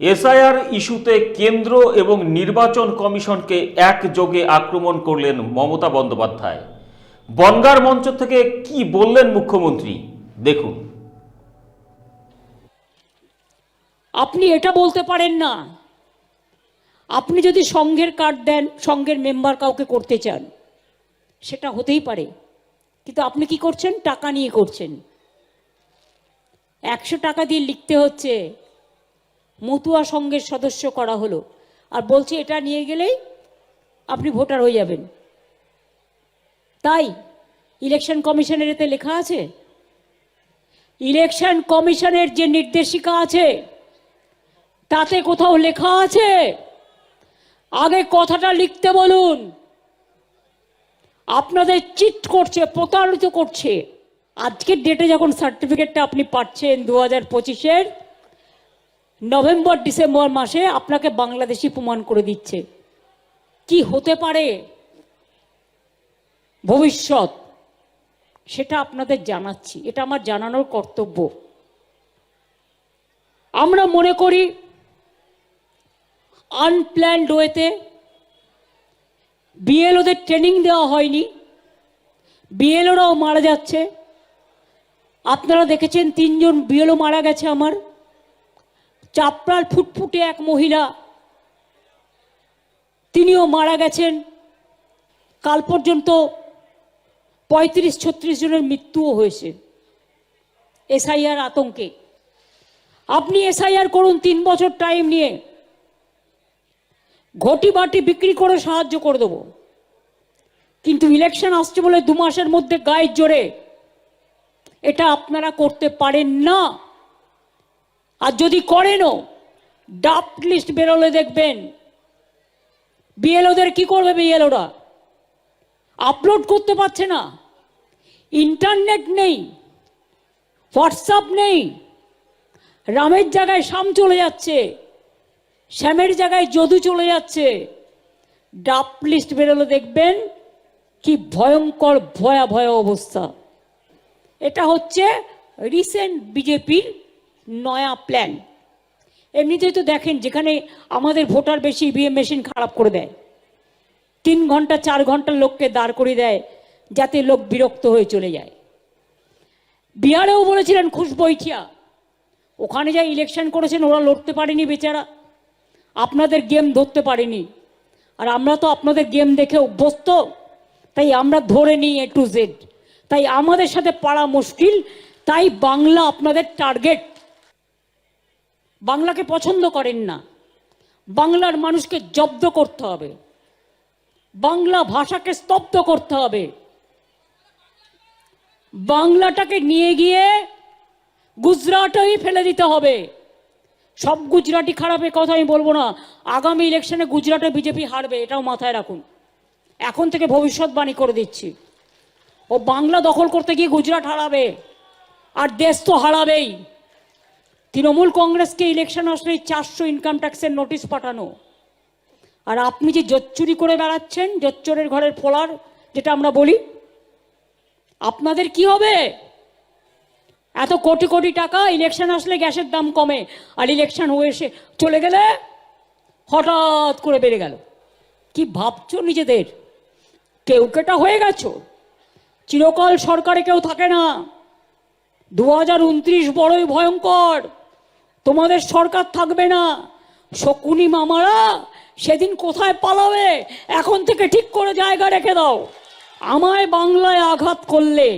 SIR ইস্যুতে কেন্দ্র এবং নির্বাচন কমিশনকে একযোগে আক্রমণ করলেন মমতা বন্দ্যোপাধ্যায়। বনগার মঞ্চ থেকে কি বললেন মুখ্যমন্ত্রী? দেখুন। আপনি এটা বলতে পারেন না। আপনি যদি সংঘের কার্ড দেন সংঘের মেম্বার কাউকে করতে চান, সেটা হতেই পারে। কিন্তু আপনি কি করছেন? টাকা নিয়ে করছেন। একশো টাকা দিয়ে লিখতে হচ্ছে মতুয়া সংঘের সদস্য করা হলো। আর বলছে, এটা নিয়ে গেলেই আপনি ভোটার হয়ে যাবেন। তাই ইলেকশন কমিশনের এতে লেখা আছে, ইলেকশন কমিশনের যে নির্দেশিকা আছে, তাতে কোথাও লেখা আছে, আগে কথাটা লিখতে বলুন। আপনাদের চিট করছে, প্রতারিত করছে। আজকের ডেটে যখন সার্টিফিকেটটা আপনি পাচ্ছেন দু হাজার পঁচিশের নভেম্বর, ডিসেম্বর মাসে আপনাকে বাংলাদেশি প্রমাণ করে দিচ্ছে। কি হতে পারে? ভবিষ্যৎ। সেটা আপনাদের জানাচ্ছি। এটা আমার জানানোর কর্তব্য। আমরা মনে করি আনপ্ল্যান্ড ওয়েতে বিএলওদের ট্রেনিং দেওয়া হয়নি। বিএলওরাও মারা যাচ্ছে। আপনারা দেখেছেন, তিনজন বিএলও মারা গেছে আমার। চাপড়ার ফুটফুটে এক মহিলা, তিনিও মারা গেছেন। কাল পর্যন্ত পঁয়ত্রিশ ছত্রিশ জনের মৃত্যুও হয়েছে এসআইআর আতঙ্কে। আপনি এসআইআর করুন, তিন বছর টাইম নিয়ে। ঘটি বাটি বিক্রি করে সাহায্য করে দেবো। কিন্তু ইলেকশন আসছে বলে দু মাসের মধ্যে গায়ের জোরে। এটা আপনারা করতে পারেন না। আর যদি করেনও ডাফট লিস্ট বেরোলে দেখবেন, বিএলওদের কি করবে বিএলওরা? আপলোড করতে পারছে না। ইন্টারনেট নেই, হোয়াটসঅ্যাপ নেই, রামের জায়গায় শাম চলে যাচ্ছে, শ্যামের জায়গায় যদু চলে যাচ্ছে। ডাপ লিস্ট বেরোলে দেখবেন কি ভয়ঙ্কর, ভয়াবহ অবস্থা। এটা হচ্ছে রিসেন্ট বিজেপির নয়া প্ল্যান এমনিতেই তো দেখেন যেখানে আমাদের ভোটার বেশি ইভিএম মেশিন খারাপ করে দেয়। তিন ঘণ্টা, চার ঘণ্টা লোককে দাঁড় করে দেয় যাতে লোক বিরক্ত হয়ে চলে যায়। বিহারেও বলেছিলেন খুশবৈঠিয়া ওখানে যা ইলেকশন করেছেন, ওরা লড়তে পারেনি বেচারা। আপনাদের গেম ধরতে পারেনি। আর আমরা তো আপনাদের গেম দেখে অভ্যস্ত। তাই আমরা ধরে নিই এ টু জেড তাই আমাদের সাথে পারা মুশকিল। তাই বাংলা আপনাদের টার্গেট বাংলাকে পছন্দ করেন না। বাংলার মানুষকে জব্দ করতে হবে। বাংলা ভাষাকে স্তব্ধ করতে হবে। বাংলাটাকে নিয়ে গিয়ে গুজরাটেই ফেলে দিতে হবে। সব গুজরাটি খারাপের কথা আমি বলব না। আগামী ইলেকশনে গুজরাটে বিজেপি হারবে, এটাও মাথায় রাখুন। এখন থেকে ভবিষ্যৎবাণী করে দিচ্ছি। ও বাংলা দখল করতে গিয়ে গুজরাট হারাবে। আর দেশ তো হারাবেই। তৃণমূল কংগ্রেসকে ইলেকশন আসলে চারশো ইনকাম ট্যাক্সের নোটিশ পাঠানো। আর আপনি যে জোচ্চুরি করে বেড়াচ্ছেন, জোচ্চোরের ঘরের ফোলার, যেটা আমরা বলি, আপনাদের কি হবে? এত কোটি কোটি টাকা ইলেকশন আসলে গ্যাসের দাম কমে, আর ইলেকশন হয়ে এসে চলে গেলে হঠাৎ করে বেড়ে গেল। কি ভাবছ নিজেদের? কেউ কেটা হয়ে গেছো? চিরকাল সরকারে কেউ থাকে না। দু হাজার উনত্রিশ বড়ই ভয়ঙ্কর। তোমাদের সরকার থাকবে না। শকুনি মামারা সেদিন কোথায় পালাবে, এখন থেকে ঠিক করে জায়গা রেখে দাও। আমায় বাংলায় আঘাত করলে,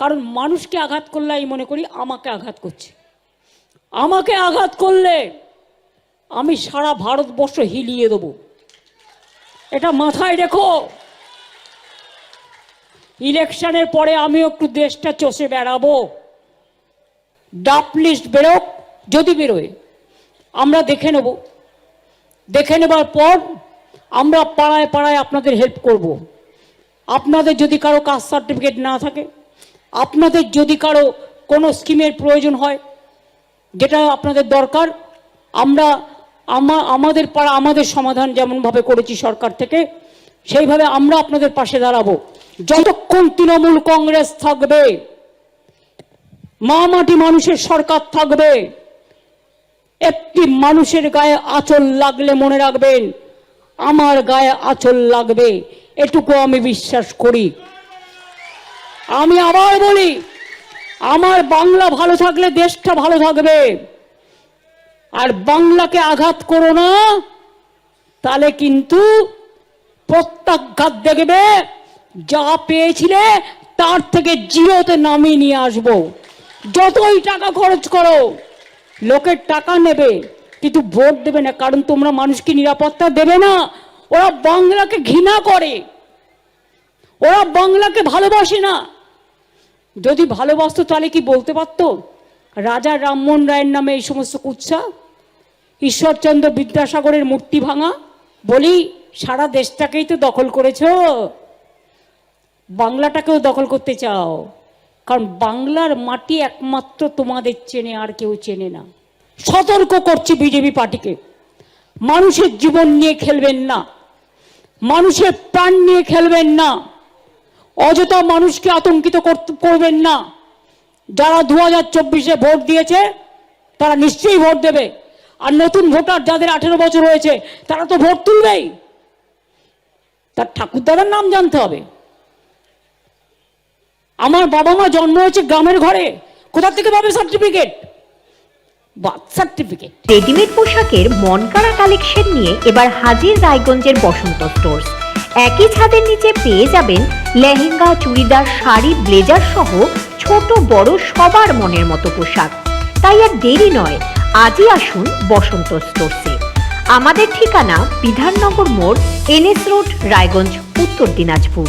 কারণ মানুষকে আঘাত করলে আমি মনে করি আমাকে আঘাত করছে। আমাকে আঘাত করলে আমি সারা ভারতবর্ষ হিলিয়ে দেবো। এটা মাথায় রেখো। ইলেকশনের পরে আমিও একটু দেশটা চষে বেড়াবো। ডাপ লিস্ট বেরোক। যদি বেরোয়, আমরা দেখে নেব। দেখে নেবার পর আমরা পাড়ায় পাড়ায় আপনাদের হেল্প করব। আপনাদের যদি কারও কাস্ট সার্টিফিকেট না থাকে, আপনাদের যদি কারও কোনো স্কিমের প্রয়োজন হয়, যেটা আপনাদের দরকার, আমরা আমাদের পাড়া, আমাদের সমাধান যেমনভাবে করেছি সরকার থেকে, সেইভাবে আমরা আপনাদের পাশে দাঁড়াবো। যতক্ষণ তৃণমূল কংগ্রেস থাকবে, মা মাটি মানুষের সরকার থাকবে। একটি মানুষের গায়ে আঁচল লাগলে মনে রাখবেন, আমার গায়ে আঁচল লাগবে। এটুকু আমি বিশ্বাস করি। আমি আবার বলি, আমার বাংলা ভালো থাকলে দেশটা ভালো থাকবে। আর বাংলাকে আঘাত করো না, তাহলে কিন্তু প্রত্যাঘাত দেখবে, যা পেয়েছিলে তার থেকে জিরোতে নামিয়ে নিয়ে আসব। যতই টাকা খরচ করো লোকের টাকা নেবে, কিন্তু ভোট দেবে না, কারণ তোমরা মানুষকে নিরাপত্তা দেবে না। ওরা বাংলাকে ঘৃণা করে। ওরা বাংলাকে ভালোবাসে না। যদি ভালোবাসতো তাহলে কি বলতে পারতো? রাজা রামমোহন রায়ের নামে এই সমস্ত কুৎসা, ঈশ্বরচন্দ্র বিদ্যাসাগরের মূর্তি ভাঙা, বলি, সারা দেশটাকেই তো দখল করেছ। বাংলাটাকেও দখল করতে চাও। কারণ বাংলার মাটি একমাত্র তোমাদের চেনে, আর কেউ চেনে না। সতর্ক করছি বিজেপি পার্টিকে। মানুষের জীবন নিয়ে খেলবেন না। মানুষের প্রাণ নিয়ে খেলবেন না। অযথা মানুষকে আতঙ্কিত করবেন না। যারা দু হাজার চব্বিশে ভোট দিয়েছে, তারা নিশ্চয়ই ভোট দেবে। আর নতুন ভোটার যাদের আঠেরো বছর হয়েছে, তারা তো ভোট তুলবেই। তার ঠাকুরদাদার নাম জানতে হবে। আমার বাবা মা জন্ম হয়েছে গ্রামের ঘরে। কোথা থেকে পাবে সার্টিফিকেট রেডিমেড পোশাকের মনকাড়া কালেকশন নিয়ে এবার হাজির রায়গঞ্জের বসন্ত স্টোর্স একই ছাদের নিচে পেয়ে যাবেন লেহেঙ্গা, চুড়িদার, শাড়ি, ব্লেজার সহ ছোট, বড় সবার মনের মতো পোশাক। তাই আর দেরি নয়, আজই আসুন বসন্ত স্টোরসে আমাদের ঠিকানা বিধাননগর মোড়, এনএস রোড, রায়গঞ্জ, উত্তর দিনাজপুর।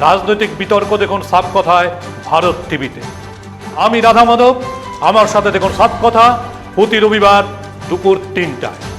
রাজনৈতিক বিতর্ক দেখুন সাপ কথায় ভারত টিভিতে। আমি রাধা মাধব, আমার সাথে দেখুন সাপ কথা প্রতি রবিবার দুপুর তিনটায়।